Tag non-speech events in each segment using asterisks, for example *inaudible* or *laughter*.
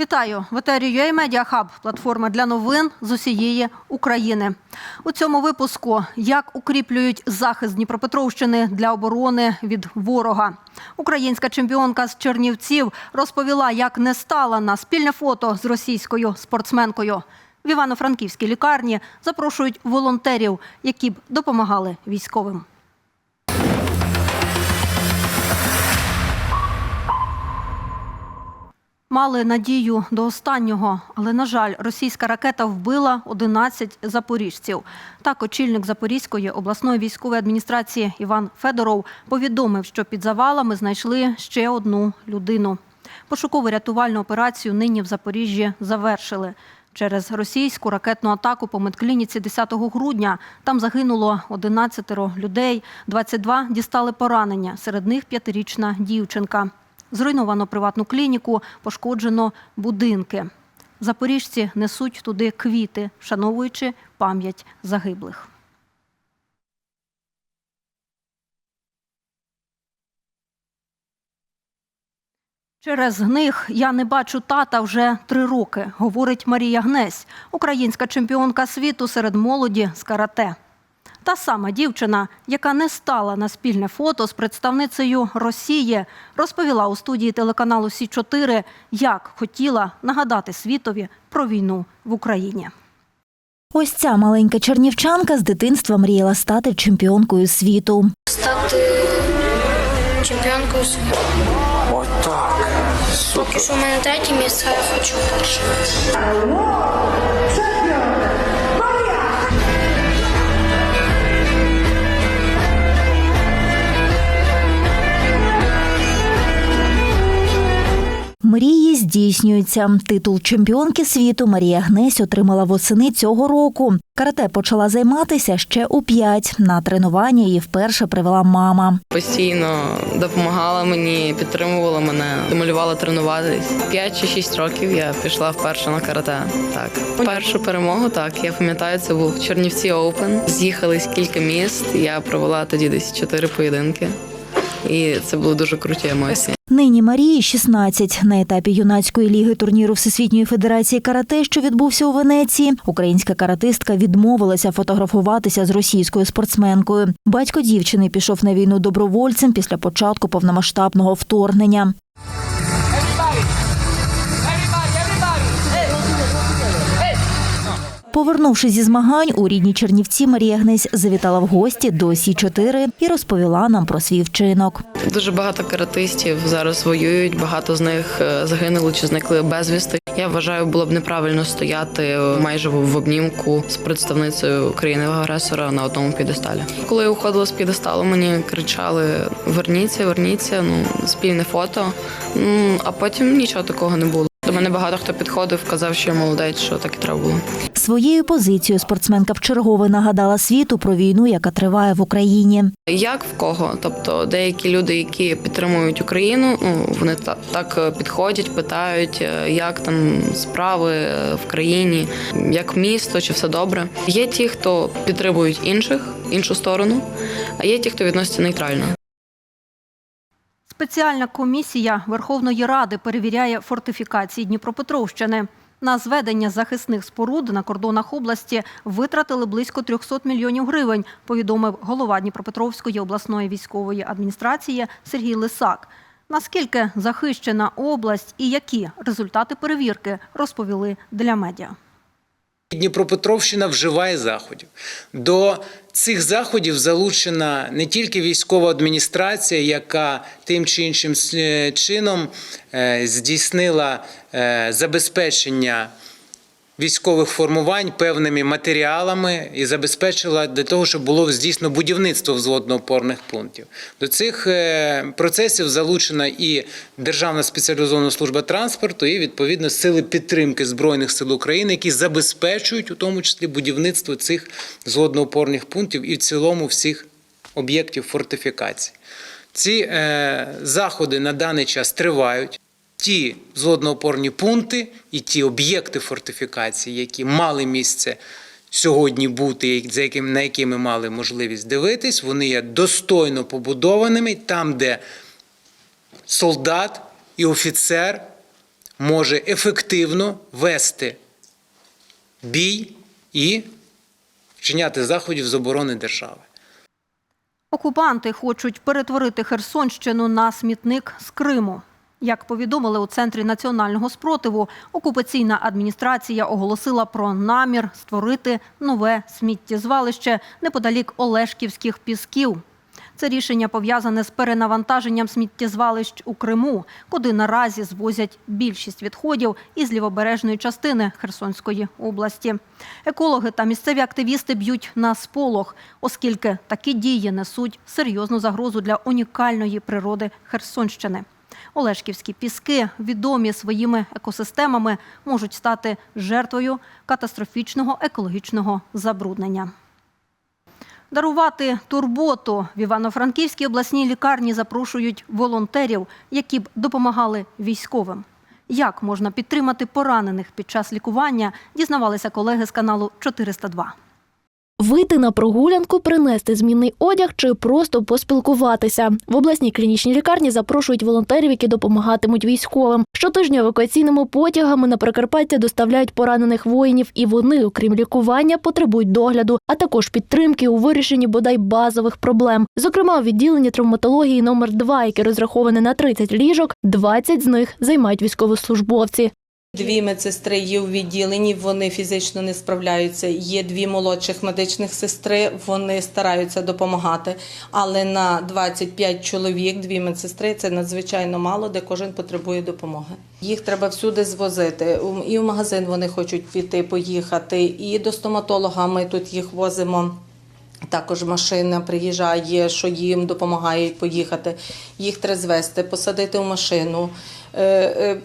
Вітаю в етері UA Media Hub, платформа для новин з усієї України. У цьому випуску як укріплюють захист Дніпропетровщини для оборони від ворога. Українська чемпіонка з Чернівців розповіла, як не стала на спільне фото з російською спортсменкою. В Івано-Франківській лікарні запрошують волонтерів, які б допомагали військовим. Мали надію до останнього, але на жаль, російська ракета вбила 11 запоріжців. Так, очільник Запорізької обласної військової адміністрації Іван Федоров повідомив, що під завалами знайшли ще одну людину. Пошукову рятувальну операцію нині в Запоріжжі завершили. Через російську ракетну атаку по медклініці 10 грудня там загинуло 11 людей, 22 дістали поранення, серед них п'ятирічна дівчинка. Зруйновано приватну клініку, пошкоджено будинки. Запоріжці несуть туди квіти, вшановуючи пам'ять загиблих. Через них я не бачу тата вже три роки, говорить Марія Гнесь, українська чемпіонка світу серед молоді з карате. Та сама дівчина, яка не стала на спільне фото з представницею Росії, розповіла у студії телеканалу Сі 4 як хотіла нагадати світові про війну в Україні. Ось ця маленька чернівчанка з дитинства мріяла стати чемпіонкою світу. стати чемпіонкою світу. Отак. Поки що в мене третє місце, я хочу перше. Мрії здійснюються. Титул чемпіонки світу Марія Гнесь отримала восени цього року. Карате почала займатися ще у п'ять. На тренування її вперше привела мама. Постійно допомагала мені, підтримувала мене, стимулювала тренуватись. П'ять чи шість років я пішла вперше на карате. Так, першу перемогу так я пам'ятаю, це був Чернівці Оупен. З'їхались кілька міст. Я провела тоді десь чотири поєдинки, і це були дуже круті емоції. Нині Марії 16. На етапі юнацької ліги турніру Всесвітньої федерації карате, що відбувся у Венеції, українська каратистка відмовилася фотографуватися з російською спортсменкою. Батько дівчини пішов на війну добровольцем після початку повномасштабного вторгнення. Повернувшись зі змагань у рідні Чернівці, Марія Гнесь завітала в гості до Сі 4 і розповіла нам про свій вчинок. Дуже багато каратистів зараз воюють. Багато з них е, загинули чи зникли безвісти. Я вважаю, було б неправильно стояти майже в обнімку з представницею країни агресора на одному підесталі. Коли я уходила з підесталу, мені кричали: верніться, верніться, ну спільне фото. А потім нічого такого не було. До мене багато хто підходив, казав, що я молодець, що так і треба було. Своєю позицією спортсменка вчергове нагадала світу про війну, яка триває в Україні. Як в кого? Тобто деякі люди, які підтримують Україну, ну вони та- так е, підходять, питають, е, як там справи е, в країні, як місто, чи все добре. Є ті, хто підтримують інших, іншу сторону, а є ті, хто відноситься нейтрально. Спеціальна комісія Верховної Ради перевіряє фортифікації Дніпропетровщини. На зведення захисних споруд на кордонах області витратили близько 300 мільйонів гривень, повідомив голова Дніпропетровської обласної військової адміністрації Сергій Лисак. Наскільки захищена область і які результати перевірки розповіли для медіа. Дніпропетровщина вживає заходів. До цих заходів залучена не тільки військова адміністрація, яка тим чи іншим е, чином е, здійснила е, забезпечення військових формувань певними матеріалами і забезпечила для того, щоб було здійснено будівництво взводно-опорних пунктів. До цих е, процесів залучена і Державна спеціалізована служба транспорту, і відповідно сили підтримки Збройних сил України, які забезпечують у тому числі будівництво цих взводно-опорних пунктів і в цілому всіх об'єктів фортифікації. Ці е, заходи на даний час тривають. Ті взводно-опорні пункти і ті об'єкти фортифікації, які мали місце сьогодні бути, на які ми мали можливість дивитись, вони є достойно побудованими там, де солдат і офіцер може ефективно вести бій і вчиняти заходів з оборони держави. Окупанти хочуть перетворити Херсонщину на смітник з Криму. Як повідомили у центрі національного спротиву, окупаційна адміністрація оголосила про намір створити нове сміттєзвалище неподалік Олешківських пісків. Це рішення пов'язане з перенавантаженням сміттєзвалищ у Криму, куди наразі звозять більшість відходів із лівобережної частини Херсонської області. Екологи та місцеві активісти б'ють на сполох, оскільки такі дії несуть серйозну загрозу для унікальної природи Херсонщини. Олешківські піски, відомі своїми екосистемами, можуть стати жертвою катастрофічного екологічного забруднення. Дарувати турботу в Івано-Франківській обласній лікарні запрошують волонтерів, які б допомагали військовим. Як можна підтримати поранених під час лікування, дізнавалися колеги з каналу 402. Вийти на прогулянку, принести змінний одяг чи просто поспілкуватися. В обласній клінічній лікарні запрошують волонтерів, які допомагатимуть військовим. Щотижня евакуаційними потягами на Прикарпаття доставляють поранених воїнів, і вони, окрім лікування, потребують догляду, а також підтримки у вирішенні бодай базових проблем. Зокрема, у відділенні травматології номер 2 яке розраховане на 30 ліжок, 20 з них займають військовослужбовці. Дві медсестри є у відділенні, вони фізично не справляються. Є дві молодших медичних сестри, вони стараються допомагати. Але на 25 чоловік, дві медсестри це надзвичайно мало, де кожен потребує допомоги. Їх треба всюди звозити. І в магазин вони хочуть піти, поїхати, і до стоматолога ми тут їх возимо. Також машина приїжджає, що їм допомагають поїхати. Їх треба звести, посадити в машину,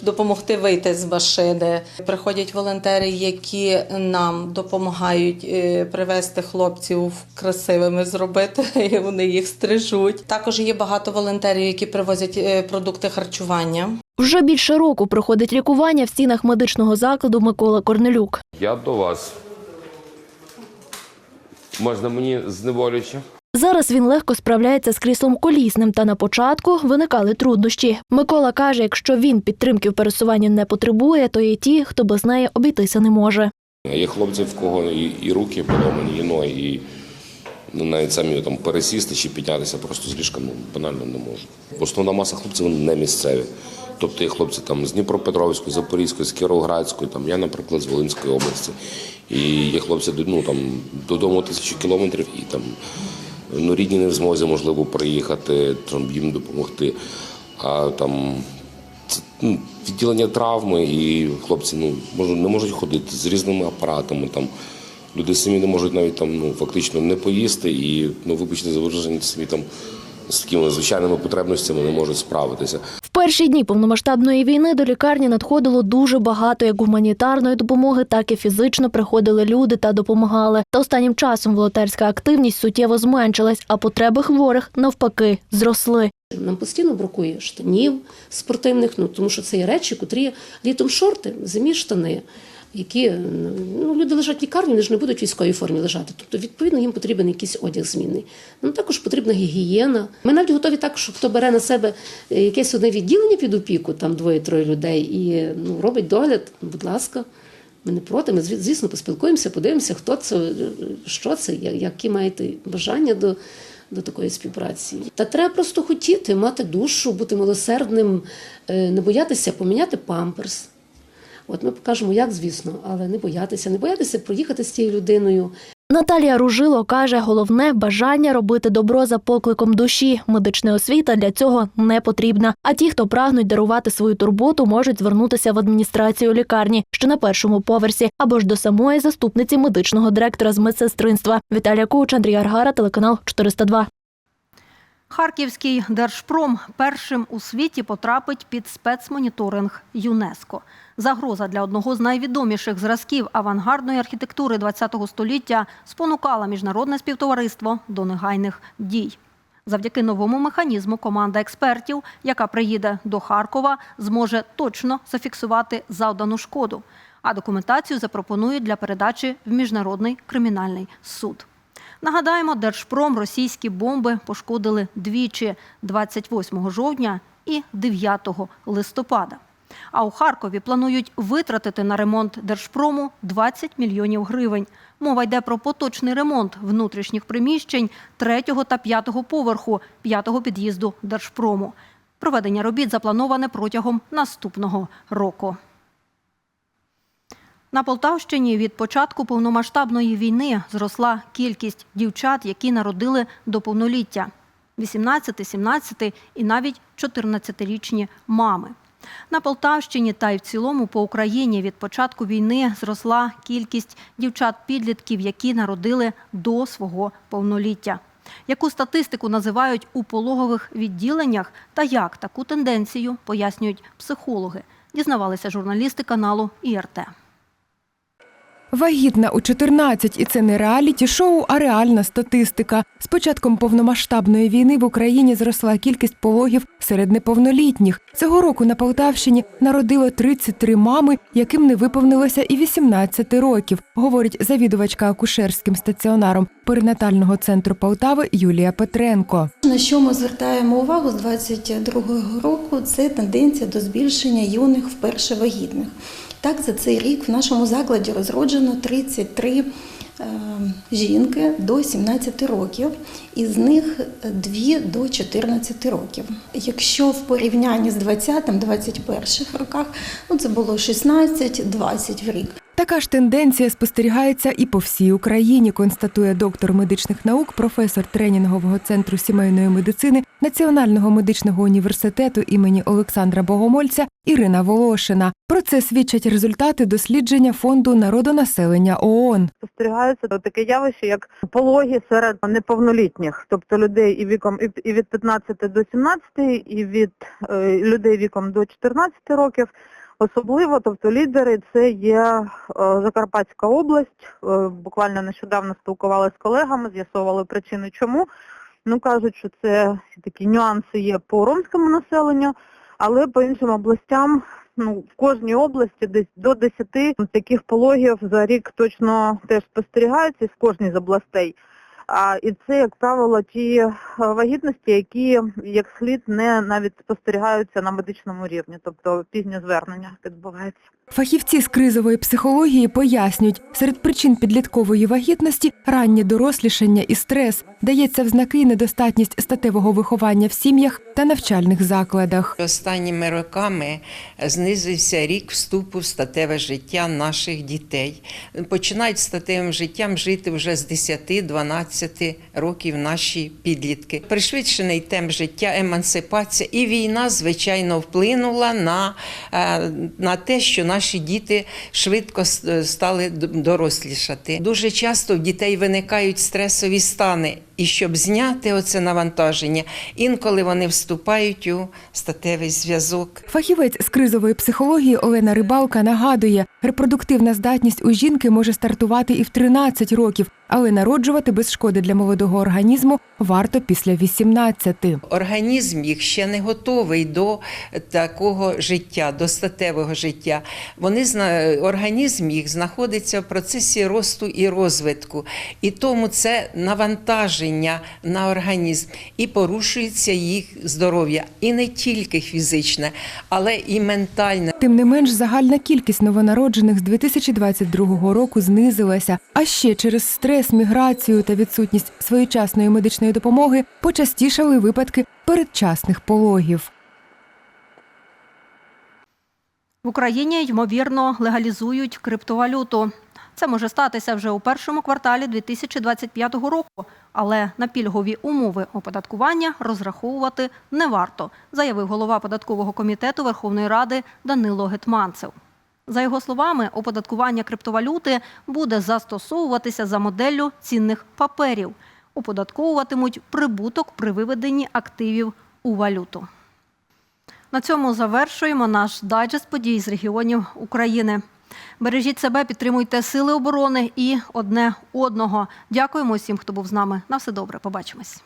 допомогти вийти з машини. Приходять волонтери, які нам допомагають е, привезти хлопців красивими зробити. *laughs* і Вони їх стрижуть. Також є багато волонтерів, які привозять е, продукти харчування. Вже більше року проходить лікування в стінах медичного закладу Микола Корнелюк. Я до вас. Можна мені зневолюючи? Зараз він легко справляється з кріслом колісним, та на початку виникали труднощі. Микола каже, якщо він підтримки в пересуванні не потребує, то є ті, хто без неї обійтися не може. Є хлопці, в кого і, руки поломані, і ноги, і ну, навіть самі там пересісти чи піднятися просто з ліжка ну, банально не можуть. Основна маса хлопців вони не місцеві. Тобто є хлопці там з Дніпропетровської, Запорізької, з Кіровоградської, там я, наприклад, з Волинської області. І є хлопці ну, там, додому тисячу кілометрів і там ну, рідні не в змозі, можливо, приїхати, там, їм допомогти. А там це ну, відділення травми, і хлопці ну, можу, не можуть ходити з різними апаратами. Там. Люди самі не можуть навіть там, ну, фактично не поїсти і, ну, вибачте за вираження, самі там з такими звичайними потребностями не можуть справитися. Перші дні повномасштабної війни до лікарні надходило дуже багато як гуманітарної допомоги, так і фізично приходили люди та допомагали. Та останнім часом волонтерська активність суттєво зменшилась, а потреби хворих навпаки зросли. Нам постійно бракує штанів спортивних, ну тому що це є речі, котрі літом шорти, зимі штани, які ну, люди лежать в лікарні, вони ж не будуть в військовій формі лежати. Тобто, відповідно, їм потрібен якийсь одяг змінний. Нам також потрібна гігієна. Ми навіть готові так, що хто бере на себе е, якесь одне відділення під опіку, там двоє-троє людей, і ну, робить догляд, будь ласка. Ми не проти, ми звісно поспілкуємося, подивимося, хто це, е, що це, які маєте бажання до, до такої співпраці. Та треба просто хотіти, мати душу, бути милосердним, е, не боятися поміняти памперс. От ми покажемо, як, звісно, але не боятися, не боятися проїхати з тією людиною, Наталія Ружило каже, головне бажання робити добро за покликом душі. Медична освіта для цього не потрібна. А ті, хто прагнуть дарувати свою турботу, можуть звернутися в адміністрацію лікарні, що на першому поверсі, або ж до самої заступниці медичного директора з медсестринства. Віталія Куч, Андрій Аргара, телеканал 402. Харківський держпром першим у світі потрапить під спецмоніторинг ЮНЕСКО. Загроза для одного з найвідоміших зразків авангардної архітектури ХХ століття спонукала міжнародне співтовариство до негайних дій. Завдяки новому механізму команда експертів, яка приїде до Харкова, зможе точно зафіксувати завдану шкоду, а документацію запропонують для передачі в міжнародний кримінальний суд. Нагадаємо, Держпром російські бомби пошкодили двічі 28 жовтня і 9 листопада. А у Харкові планують витратити на ремонт держпрому 20 мільйонів гривень. Мова йде про поточний ремонт внутрішніх приміщень третього та п'ятого поверху п'ятого під'їзду держпрому. Проведення робіт заплановане протягом наступного року. На Полтавщині від початку повномасштабної війни зросла кількість дівчат, які народили до повноліття. 18, 17 і навіть 14-річні мами. На Полтавщині та й в цілому по Україні від початку війни зросла кількість дівчат-підлітків, які народили до свого повноліття. Яку статистику називають у пологових відділеннях та як таку тенденцію пояснюють психологи, дізнавалися журналісти каналу ІРТ. Вагітна у 14 – і це не реаліті-шоу, а реальна статистика. З початком повномасштабної війни в Україні зросла кількість пологів серед неповнолітніх. Цього року на Полтавщині народило 33 мами, яким не виповнилося і 18 років, говорить завідувачка акушерським стаціонаром перинатального центру Полтави Юлія Петренко. На що ми звертаємо увагу з 22-го року? Це тенденція до збільшення юних вперше вагітних. Так, за цей рік в нашому закладі розроджено 33 е, жінки до 17 років, із них дві до 14 років. Якщо в порівнянні з 20-21 роках, ну це було 16-20 в рік. Така ж тенденція спостерігається і по всій Україні, констатує доктор медичних наук, професор тренінгового центру сімейної медицини Національного медичного університету імені Олександра Богомольця Ірина Волошина. Про це свідчать результати дослідження фонду народонаселення ООН. спостерігається таке явище, як пологи серед неповнолітніх, тобто людей і віком і- від 15 до 17, і від е, людей віком до 14 років. Особливо, тобто лідери, це є е, Закарпатська область. Е, буквально нещодавно спілкувалися з колегами, з'ясовували причини, чому. Ну кажуть, що це такі нюанси є по ромському населенню, але по іншим областям ну, в кожній області десь до 10 таких пологів за рік точно теж спостерігається в кожній з областей. А, і це, як правило, ті е, вагітності, які як слід не навіть спостерігаються на медичному рівні, тобто пізнє звернення відбувається. Фахівці з кризової психології пояснюють, серед причин підліткової вагітності раннє дорослішання і стрес дається в знаки недостатність статевого виховання в сім'ях та навчальних закладах. Останніми роками знизився рік вступу в статеве життя наших дітей. Починають статевим життям жити вже з 10-12 років наші підлітки. Пришвидшений темп життя, емансипація і війна, звичайно, вплинула на, е, на те, що наші діти швидко стали дорослішати. Дуже часто в дітей виникають стресові стани. І щоб зняти оце навантаження, інколи вони вступають у статевий зв'язок. Фахівець з кризової психології Олена Рибалка нагадує, репродуктивна здатність у жінки може стартувати і в 13 років, але народжувати без шкоди для молодого організму варто після 18. Організм їх ще не готовий до такого життя, до статевого життя. Вони організм їх знаходиться в процесі росту і розвитку, і тому це навантаження на організм і порушується їх здоров'я, і не тільки фізичне, але і ментальне. Тим не менш, загальна кількість новонароджених з 2022 року знизилася. А ще через стрес, міграцію та відсутність своєчасної медичної допомоги почастішали випадки передчасних пологів. В Україні ймовірно легалізують криптовалюту. Це може статися вже у першому кварталі 2025 року, але на пільгові умови оподаткування розраховувати не варто, заявив голова податкового комітету Верховної Ради Данило Гетманцев. За його словами, оподаткування криптовалюти буде застосовуватися за моделлю цінних паперів. Оподатковуватимуть прибуток при виведенні активів у валюту. На цьому завершуємо наш дайджест подій з регіонів України. Бережіть себе, підтримуйте сили оборони і одне одного. Дякуємо всім, хто був з нами. На все добре. Побачимось.